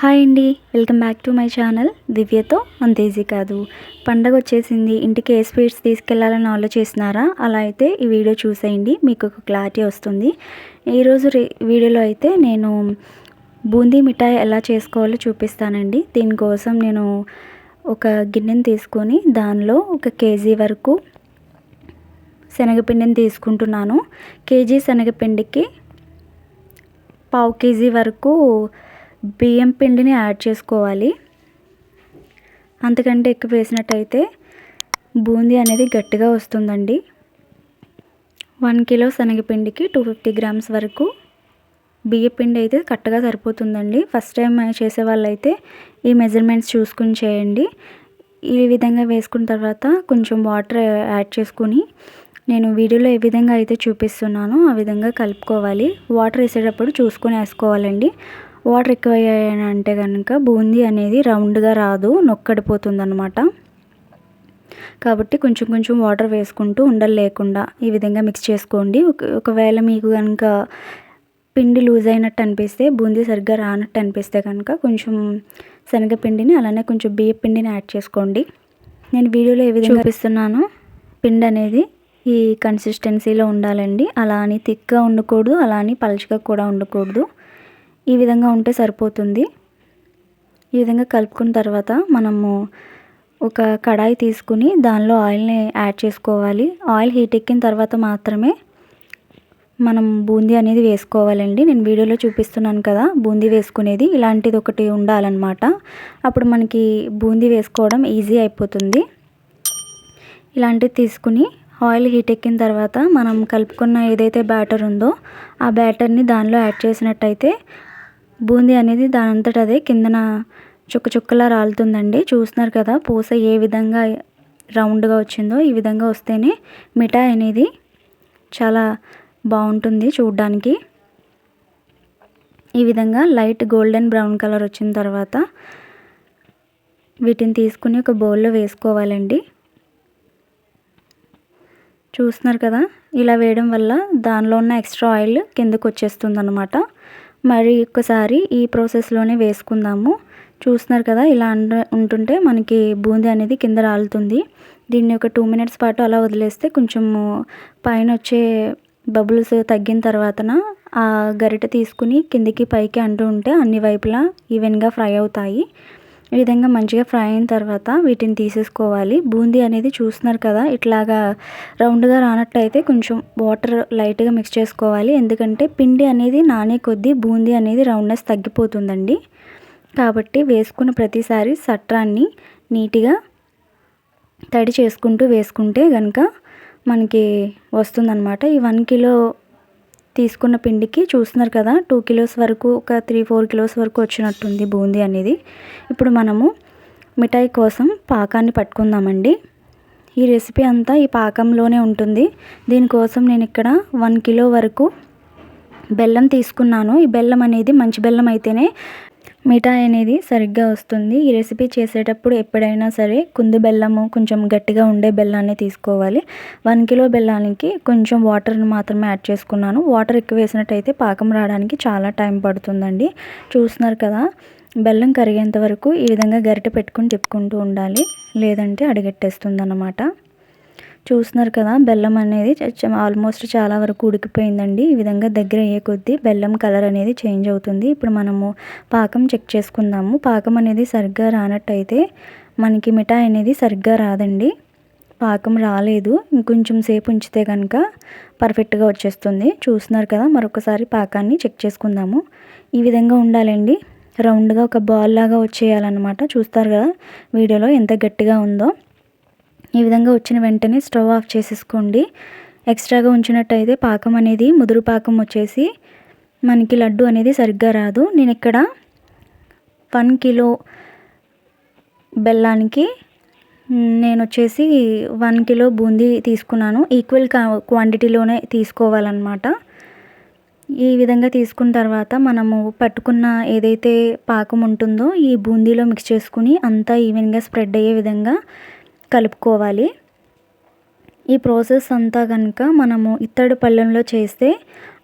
Hi అండి welcome back to my channel. దివ్యతో అంతేజీ కాదు. పండగ వచ్చేసింది ఇంటికి ఏ స్వీట్స్ తీసుకెళ్ళాలని ఆలోచిస్తున్నారా? అలా అయితే ఈ వీడియో చూసేయండి మీకు ఒక క్లారిటీ వస్తుంది. ఈరోజు వీడియోలో అయితే నేను బూందీ మిఠాయి ఎలా చేసుకోవాలో చూపిస్తానండి. దీనికోసం నేను ఒక గిన్నెని తీసుకొని దానిలో ఒక కేజీ వరకు శనగపిండిని తీసుకుంటున్నాను. కేజీ శనగపిండికి పావు కేజీ వరకు బియ్యం పిండిని యాడ్ చేసుకోవాలి. అంతకంటే ఎక్కువ వేసినట్టయితే బూందీ అనేది గట్టిగా వస్తుందండి. వన్ కిలో శనగపిండికి టూ ఫిఫ్టీ గ్రామ్స్ వరకు బియ్యపిండి అయితే కరెక్ట్గా సరిపోతుందండి. ఫస్ట్ టైం చేసే వాళ్ళైతే ఈ మెజర్మెంట్స్ చూసుకుని చేయండి. ఈ విధంగా వేసుకున్న తర్వాత కొంచెం వాటర్ యాడ్ చేసుకుని నేను వీడియోలో ఏ విధంగా అయితే చూపిస్తున్నానో ఆ విధంగా కలుపుకోవాలి. వాటర్ వేసేటప్పుడు చూసుకొని వేసుకోవాలండి. వాటర్ ఎక్కువ అంటే కనుక బూందీ అనేది రౌండ్గా రాదు నొక్కడిపోతుంది అనమాట కాబట్టి కొంచెం కొంచెం వాటర్ వేసుకుంటూ ఉండలు లేకుండా ఈ విధంగా మిక్స్ చేసుకోండి. ఒకవేళ మీకు కనుక పిండి లూజ్ అయినట్టు అనిపిస్తే బూందీ సరిగ్గా రానట్టు అనిపిస్తే కనుక కొంచెం శనగపిండిని అలానే కొంచెం బియ్య పిండిని యాడ్ చేసుకోండి. నేను వీడియోలో ఏ విధంగా చూపిస్తున్నాను పిండి అనేది ఈ కన్సిస్టెన్సీలో ఉండాలండి. అలా అని థిక్గా ఉండకూడదు అలా అని పలుచగా కూడా ఉండకూడదు. ఈ విధంగా ఉంటే సరిపోతుంది. ఈ విధంగా కలుపుకున్న తర్వాత మనము ఒక కడాయి తీసుకుని దానిలో ఆయిల్ని యాడ్ చేసుకోవాలి. ఆయిల్ హీట్ ఎక్కిన తర్వాత మాత్రమే మనం బూందీ అనేది వేసుకోవాలండి. నేను వీడియోలో చూపిస్తున్నాను కదా బూందీ వేసుకునేది. ఇలాంటిది ఒకటి ఉండాలన్నమాట. అప్పుడు మనకి బూందీ వేసుకోవడం ఈజీ అయిపోతుంది. ఇలాంటిది తీసుకుని ఆయిల్ హీట్ ఎక్కిన తర్వాత మనం కలుపుకున్న ఏదైతే బ్యాటర్ ఉందో ఆ బ్యాటర్ని దానిలో యాడ్ చేసినట్టయితే బూందీ అనేది దాని అంతట అదే కిందన చుక్క చుక్కలా రాలుతుందండి. చూస్తున్నారు కదా పూస ఏ విధంగా రౌండ్గా వచ్చిందో ఈ విధంగా వస్తేనే మిఠాయి అనేది చాలా బాగుంటుంది చూడ్డానికి. ఈ విధంగా లైట్ గోల్డెన్ బ్రౌన్ కలర్ వచ్చిన తర్వాత వీటిని తీసుకుని ఒక బౌల్లో వేసుకోవాలండి. చూస్తున్నారు కదా ఇలా వేయడం వల్ల దానిలో ఉన్న ఎక్స్ట్రా ఆయిల్ కిందకు వచ్చేస్తుంది అనమాట మరి ఒక్కసారి ఈ ప్రాసెస్లోనే వేసుకుందాము. చూస్తున్నారు కదా ఇలా ఉంటుంటే మనకి బూందీ అనేది కింద రాలుతుంది. దీన్ని ఒక టూ మినిట్స్ పాటు అలా వదిలేస్తే కొంచెము పైన వచ్చే బబుల్స్ తగ్గిన తర్వాతన ఆ గరిట తీసుకుని కిందికి పైకి అంటూ ఉంటే అన్ని వైపులా ఈవెన్గా ఫ్రై అవుతాయి. ఈ విధంగా మంచిగా ఫ్రై అయిన తర్వాత వీటిని తీసేసుకోవాలి. బూందీ అనేది చూస్తున్నారు కదా ఇట్లాగా రౌండ్గా రానట్టయితే కొంచెం వాటర్ లైట్గా మిక్స్ చేసుకోవాలి. ఎందుకంటే పిండి అనేది నానే కొద్దీ బూందీ అనేది రౌండ్నెస్ తగ్గిపోతుందండి. కాబట్టి వేసుకున్న ప్రతిసారి సట్రాన్ని నీట్గా తడి చేసుకుంటూ వేసుకుంటే కనుక మనకి వస్తుందన్నమాట. ఈ వన్ కిలో తీసుకున్న పిండికి చూస్తున్నారు కదా టూ కిలోస్ వరకు ఒక త్రీ ఫోర్ కిలోస్ వరకు వచ్చినట్టుంది బూందీ అనేది. ఇప్పుడు మనము మిఠాయి కోసం పాకాన్ని పట్టుకుందామండి. ఈ రెసిపీ అంతా ఈ పాకంలోనే ఉంటుంది. దీనికోసం నేను ఇక్కడ వన్ కిలో వరకు బెల్లం తీసుకున్నాను. ఈ బెల్లం అనేది మంచి బెల్లం అయితేనే మిఠాయి అనేది సరిగ్గా వస్తుంది. ఈ రెసిపీ చేసేటప్పుడు ఎప్పుడైనా సరే కుందు బెల్లము కొంచెం గట్టిగా ఉండే బెల్లాన్ని తీసుకోవాలి. వన్ కిలో బెల్లానికి కొంచెం వాటర్ని మాత్రమే యాడ్ చేసుకున్నాను. వాటర్ ఎక్కువ వేసినట్టయితే పాకం రావడానికి చాలా టైం పడుతుందండి. చూస్తున్నారు కదా బెల్లం కరిగేంత వరకు ఈ విధంగా గరిటె పెట్టుకుని తిప్పుకుంటూ ఉండాలి. లేదంటే అడిగెట్టేస్తుంది అన్నమాట చూస్తున్నారు కదా బెల్లం అనేది ఆల్మోస్ట్ చాలా వరకు ఉడికిపోయిందండి. ఈ విధంగా దగ్గర అయ్యే కొద్దీ బెల్లం కలర్ అనేది చేంజ్ అవుతుంది. ఇప్పుడు మనము పాకం చెక్ చేసుకుందాము. పాకం అనేది సరిగ్గా రానట్టయితే మనకి మిఠాయి అనేది సరిగ్గా రాదండి. పాకం రాలేదు. ఇంకొంచెం సేపు ఉంచితే కనుక పర్ఫెక్ట్గా వచ్చేస్తుంది. చూస్తున్నారు కదా మరొకసారి పాకాన్ని చెక్ చేసుకుందాము. ఈ విధంగా ఉండాలండి. రౌండ్గా ఒక బాల్ లాగా వచ్చేయాలన్నమాట. చూస్తారు కదా వీడియోలో ఎంత గట్టిగా ఉందో. ఈ విధంగా వచ్చిన వెంటనే స్టవ్ ఆఫ్ చేసేసుకోండి. ఎక్స్ట్రాగా ఉంచినట్టయితే పాకం అనేది ముదురు పాకం వచ్చేసి మనకి లడ్డు అనేది సరిగ్గా రాదు. నేను ఇక్కడ వన్ కిలో బెల్లానికి నేను వచ్చేసి వన్ కిలో బూందీ తీసుకున్నాను. ఈక్వల్ క్వాంటిటీలోనే తీసుకోవాలన్నమాట. ఈ విధంగా తీసుకున్న తర్వాత మనము పట్టుకున్న ఏదైతే పాకం ఉంటుందో ఈ బూందీలో మిక్స్ చేసుకుని అంతా ఈవెన్గా స్ప్రెడ్ అయ్యే విధంగా కలుపుకోవాలి. ఈ ప్రాసెస్ అంతా కనుక మనము ఇత్తడి పళ్ళెంలో చేస్తే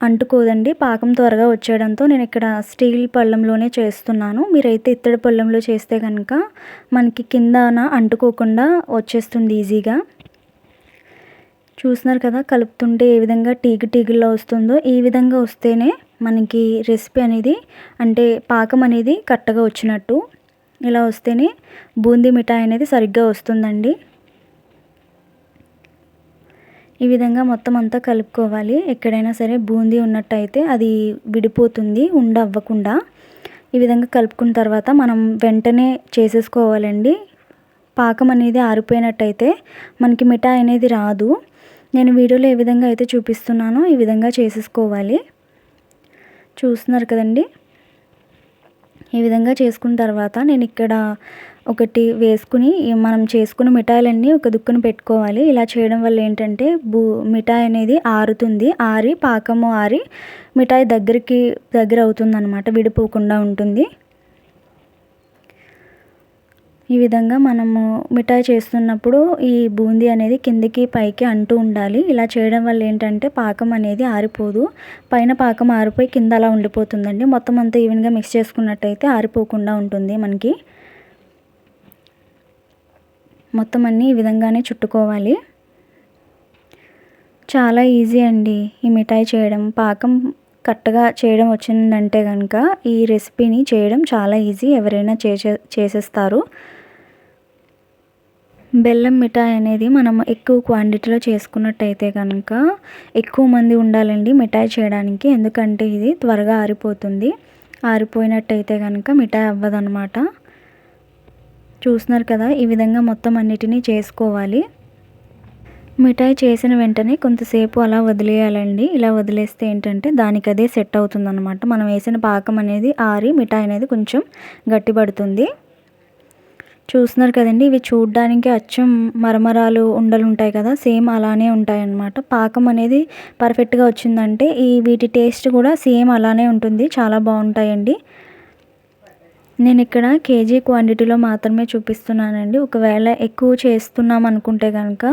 అంటుకోదండి. పాకం త్వరగా వచ్చేయడంతో నేను ఇక్కడ స్టీల్ పళ్ళెంలోనే చేస్తున్నాను. మీరైతే ఇత్తడి పళ్ళెంలో చేస్తే కనుక మనకి కిందన అంటుకోకుండా వచ్చేస్తుంది ఈజీగా. చూస్తున్నారు కదా కలుపుతుంటే ఏ విధంగా టీగు టీగుల్లో వస్తుందో ఈ విధంగా వస్తేనే మనకి రెసిపీ అనేది అంటే పాకం అనేది కట్టగా వచ్చినట్టు. ఇలా వస్తేనే బూందీ మిఠాయి అనేది సరిగ్గా వస్తుందండి. ఈ విధంగా మొత్తం అంతా కలుపుకోవాలి. ఎక్కడైనా సరే బూందీ ఉన్నట్టయితే అది విడిపోతుంది ఉండ అవ్వకుండా ఈ విధంగా కలుపుకున్న తర్వాత మనం వెంటనే చేసేసుకోవాలండి. పాకం అనేది ఆరిపోయినట్టయితే మనకి మిఠాయి అనేది రాదు. నేను వీడియోలో ఏ విధంగా అయితే చూపిస్తున్నానో ఈ విధంగా చేసేసుకోవాలి. చూస్తున్నారు కదండి? ఈ విధంగా చేసుకున్న తర్వాత నేను ఇక్కడ ఒకటి వేసుకుని మనం చేసుకున్న మిఠాయిలన్నీ ఒక దుక్కును పెట్టుకోవాలి. ఇలా చేయడం వల్ల ఏంటంటే బూ మిఠాయి అనేది ఆరుతుంది. ఆరి పాకము ఆరి మిఠాయి దగ్గరికి దగ్గర అవుతుంది అనమాట విడిపోకుండా ఉంటుంది. ఈ విధంగా మనము మిఠాయి చేస్తున్నప్పుడు ఈ బూందీ అనేది కిందికి పైకి అంటూ ఉండాలి. ఇలా చేయడం వల్ల ఏంటంటే పాకం అనేది ఆరిపోదు. పైన పాకం ఆరిపోయి కింద అలా ఉండిపోతుందండి. మొత్తం అంతా ఈవెన్గా మిక్స్ చేసుకున్నట్టయితే ఆరిపోకుండా ఉంటుంది మనకి. మొత్తం అన్నీ ఈ విధంగానే చుట్టుకోవాలి. చాలా ఈజీ అండి ఈ మిఠాయి చేయడం. పాకం కరెక్ట్గా చేయడం వచ్చిందంటే కనుక ఈ రెసిపీని చేయడం చాలా ఈజీ. ఎవరైనా చేసే చేసేస్తారు. బెల్లం మిఠాయి అనేది మనం ఎక్కువ క్వాంటిటీలో చేసుకున్నట్టయితే కనుక ఎక్కువ మంది ఉండాలండి మిఠాయి చేయడానికి. ఎందుకంటే ఇది త్వరగా ఆరిపోతుంది. ఆరిపోయినట్టయితే కనుక మిఠాయి అవ్వదనమాట చూస్తున్నారు కదా ఈ విధంగా మొత్తం అన్నిటినీ చేసుకోవాలి. మిఠాయి చేసిన వెంటనే కొంతసేపు అలా వదిలేయాలండి. ఇలా వదిలేస్తే ఏంటంటే దానికి అదే సెట్ అవుతుందన్నమాట. మనం వేసిన పాకం అనేది ఆరి మిఠాయి అనేది కొంచెం గట్టిపడుతుంది. చూస్తున్నారు కదండి. ఇవి చూడడానికి అచ్చం మరమరాలు ఉండలు ఉంటాయి కదా. సేమ్ అలానే ఉంటాయి అన్నమాట పాకం అనేది పర్ఫెక్ట్గా వచ్చిందంటే ఈ వీటి టేస్ట్ కూడా సేమ్ అలానే ఉంటుంది. చాలా బాగుంటాయండి. నేను ఇక్కడ కేజీ క్వాంటిటీలో మాత్రమే చూపిస్తున్నానండి. ఒకవేళ ఎక్కువ చేస్తున్నాం అనుకుంటే కనుక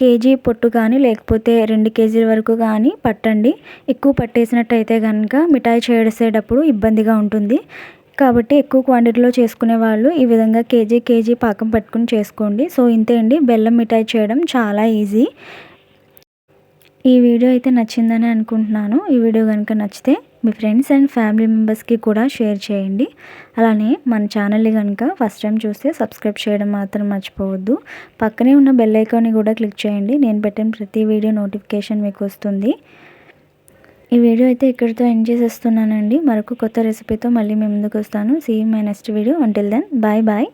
కేజీ పొట్టు కానీ లేకపోతే రెండు కేజీల వరకు కానీ పట్టండి. ఎక్కువ పట్టేసినట్టయితే కనుక మిఠాయి చేసేటప్పుడు ఇబ్బందిగా ఉంటుంది. కాబట్టి ఎక్కువ క్వాంటిటీలో చేసుకునే వాళ్ళు ఈ విధంగా కేజీ కేజీ పాకం పట్టుకుని చేసుకోండి. సో ఇంతే అండి. బెల్లం మిఠాయి చేయడం చాలా ఈజీ ఈ వీడియో అయితే నచ్చిందని అనుకుంటున్నాను. ఈ వీడియో కనుక నచ్చితే మీ ఫ్రెండ్స్ అండ్ ఫ్యామిలీ మెంబర్స్కి కూడా షేర్ చేయండి. అలానే మన ఛానల్ని కనుక ఫస్ట్ టైం చూస్తే సబ్స్క్రైబ్ చేయడం మాత్రం మర్చిపోవద్దు. పక్కనే ఉన్న బెల్ ఐకాన్ని కూడా క్లిక్ చేయండి. నేను పెట్టిన ప్రతి వీడియో నోటిఫికేషన్ మీకు వస్తుంది. ఈ వీడియో అయితే ఇక్కడితో ఎండ్ చేసేస్తున్నానండి. మరొక కొత్త రెసిపీతో మళ్ళీ మేము ముందుకు వస్తాను. See my next video until then bye bye